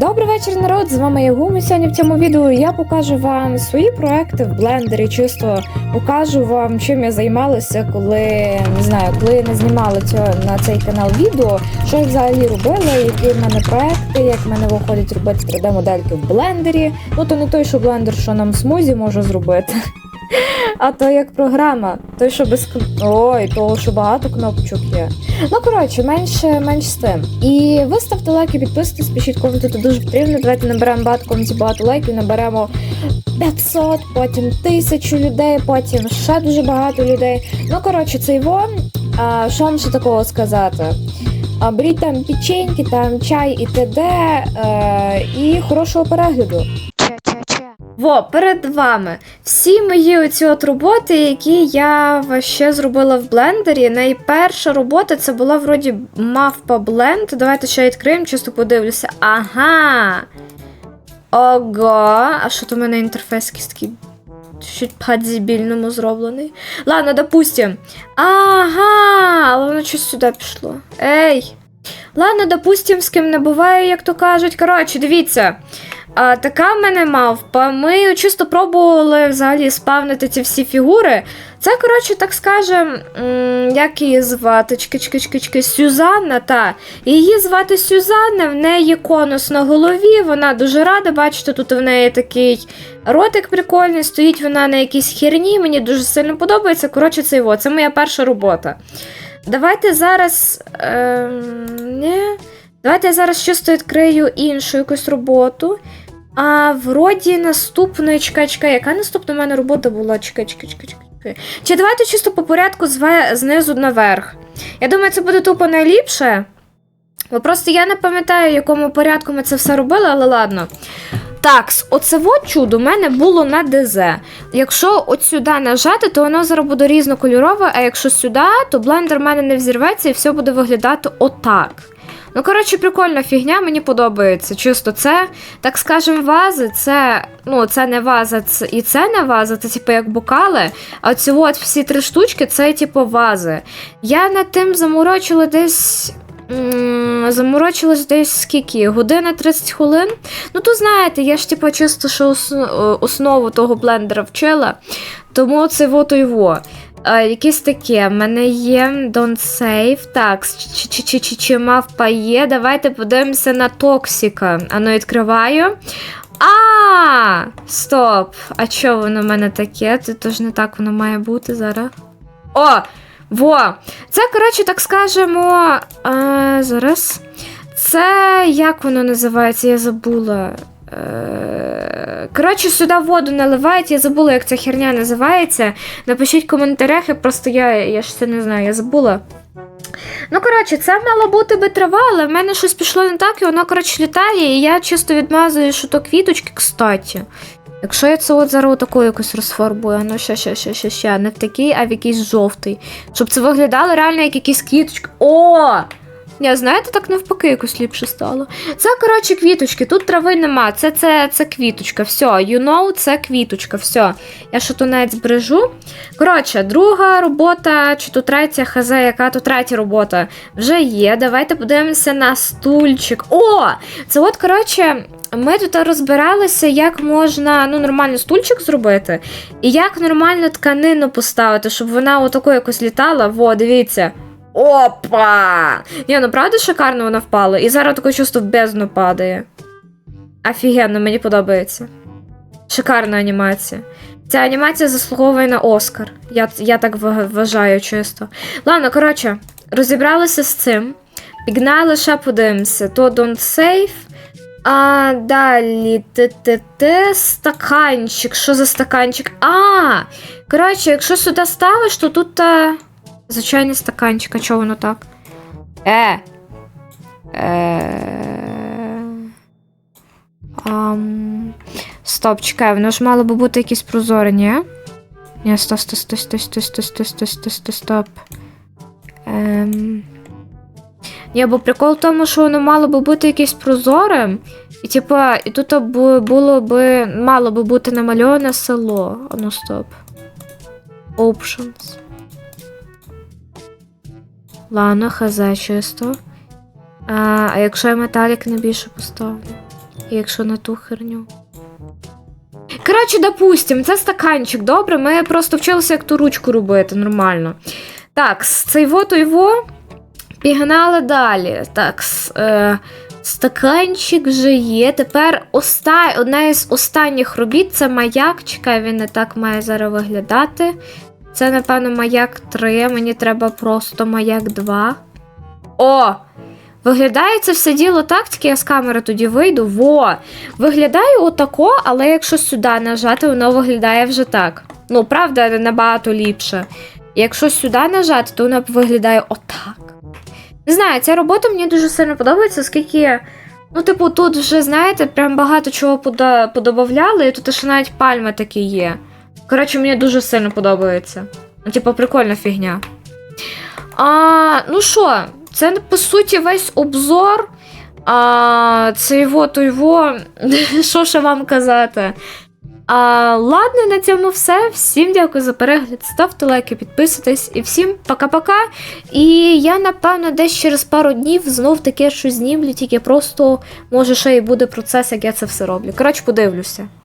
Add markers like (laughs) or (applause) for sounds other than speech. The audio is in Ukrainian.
Добрий вечір, народ! З вами я Гуми. Сьогодні в цьому відео я покажу вам свої проекти в блендері. Чисто покажу вам, чим я займалася, коли не знаю, коли не знімала цього на цей канал відео, що я взагалі робила, які в мене проекти, як в мене виходить робити 3D-модельки в блендері. Ну то не той, що блендер, що нам смузі може зробити. А то як програма, той, що без Ой, того, що багато кнопочок є. Ну, коротше, менше, менш з тим. І ви ставте лайки, підписуйтесь, пишіть коменти, це дуже потрібно. Давайте наберемо багато коментів, багато лайків, наберемо 500, потім 1000 людей, потім ще дуже багато людей. Ну, коротше, це його. А, що вам ще такого сказати? А, беріть там печеньки, там чай і т.д. Е, і хорошого перегляду. Во, перед вами всі мої оці от роботи, які я ще зробила в блендері. Найперша робота це була вроді мавпа бленд. Давайте ще відкриємо, чисто подивлюся. Ага. Ого, а що то в мене інтерфейс якийсь такий чуть по-дебільному зроблений. Ладно, допустим. Ага, але воно щось сюди пішло. Ей. Ладно, допустим, з ким не буває, як то кажуть. Коротше, дивіться. А, така в мене мавпа. Ми чисто пробували взагалі спавнити ці всі фігури. Це, коротше, так скажем, як її звати? Чки-чки-чки-чки, Сюзанна, та. Її звати Сюзанна, в неї конус на голові, вона дуже рада, бачите, тут в неї такий ротик прикольний, стоїть вона на якійсь херні, мені дуже сильно подобається. Коротше, це його, це моя перша робота. Давайте зараз. Ем, не. Давайте я зараз чисто відкрию іншу якусь роботу. А вроді наступної чекай, яка наступна в мене робота була? Чекай, чекай, чекай, чекай. Чи давайте чисто по порядку зве- знизу наверх. Я думаю, це буде тупо найліпше. Бо просто я не пам'ятаю, в якому порядку ми це все робили, але ладно. Так, оце от чудо у мене було на ДЗ. Якщо от сюди нажати, то воно зараз буде різнокольорове, а якщо сюди, то блендер в мене не взірветься і все буде виглядати отак. Ну, коротше, прикольна фігня, мені подобається. Чисто це, так скажем, вази, це, ну, це не ваза, це, і це не ваза, це типу як бокали. А ці от всі три штучки це типу вази. Я над тим заморочила десь. Заморочилась десь скільки? Година 30 хвилин. Ну, то знаєте, я ж типу чисто що основу того блендера вчила. Тому це вот і во. Е, якесь таке, в мене є Don't Save. Так, чи, чи, мавпа є. Давайте подивимося на Токсіка. Ану, відкриваю. А, стоп! А чого воно в мене таке? Це тож не так воно має бути зараз. О! Во! Це, коротше, так скажемо. А, зараз. Це як воно називається? Я забула. Е, Коротше, сюди воду наливають, я забула, як ця херня називається. Напишіть в коментарях, я просто я, я ж це не знаю, я забула. Ну, коротше, це мала бути би трава, але в мене щось пішло не так, і воно, коротше, літає, і я чисто відмазую, що то квіточки, кстати. Якщо я це от зараз отаку якось розфарбую, ну ще, ще, ще, ще, ще, не в такий, а в якийсь жовтий. Щоб це виглядало реально як якісь квіточки. О! Я знаєте, так навпаки якось ліпше стало. Це, коротше, квіточки. Тут трави нема. Це це, це квіточка. Все, you know, це квіточка. Все. Я то збережу. Коротше, друга робота, чи то третя хз, яка то третя робота вже є. Давайте подивимося на стульчик. О! Це от, коротше. Ми тут розбиралися, як можна ну, нормально стульчик зробити, і як нормально тканину поставити, щоб вона отако якось літала. Во, дивіться. Опа! Ні, ну правда шикарно вона впала. І зараз таке чувство в бездну падає. Офігенно, мені подобається. Шикарна анімація. Ця анімація заслуговує на Оскар. Я, я так вважаю чисто. Ладно, коротше, розібралися з цим. Пігнали, ще подивимося. То don't save. А далі т-т-т, стаканчик. Що за стаканчик? А! Коротше, якщо сюди ставиш, то тут. Та... Звичайний стаканчик, а чого воно так? Е. Е. Ам... Стоп, чекай, воно ж мало би бути якісь прозоре, ні? Ні, стоп, стоп, стоп, стоп, стоп, стоп, стоп, стоп, стоп, стоп, стоп. Ем... Ні, бо прикол в тому, що воно мало би бути якесь прозорим. І типа, і тут було би, мало би бути намальоване село. А Ну, стоп. Options. Ладно, хз чисто. А, а якщо я металік не більше поставлю? якщо на ту херню. Коротше, допустим, це стаканчик, добре. Ми просто вчилися, як ту ручку робити, нормально. Так, цей во той во. Пігнали далі. Так, е, стаканчик вже є. Тепер оста... одна із останніх робіт це маяк. Чекай, він не так має зараз виглядати. Це, напевно, маяк 3. Мені треба просто маяк 2. О! Виглядає це все діло так, тільки я з камери тоді вийду. Во! Виглядає отако, але якщо сюди нажати, воно виглядає вже так. Ну, правда, набагато ліпше. Якщо сюди нажати, то воно виглядає отак. Не знаю, ця робота мені дуже сильно подобається, оскільки, ну, типу, тут вже, знаєте, прям багато чого подобавляли, і тут ще навіть пальми такі є. Коротше, мені дуже сильно подобається. Ну, типу, прикольна фігня. А, ну що, це по суті весь обзор. А, це його, то його. (laughs) Що ще вам казати? А, ладно, на цьому все. Всім дякую за перегляд. Ставте лайки, підписуйтесь і всім пока-пока. І я, напевно, десь через пару днів знов таке щось знімлю, тільки просто може ще й буде процес, як я це все роблю. Коротше, подивлюся.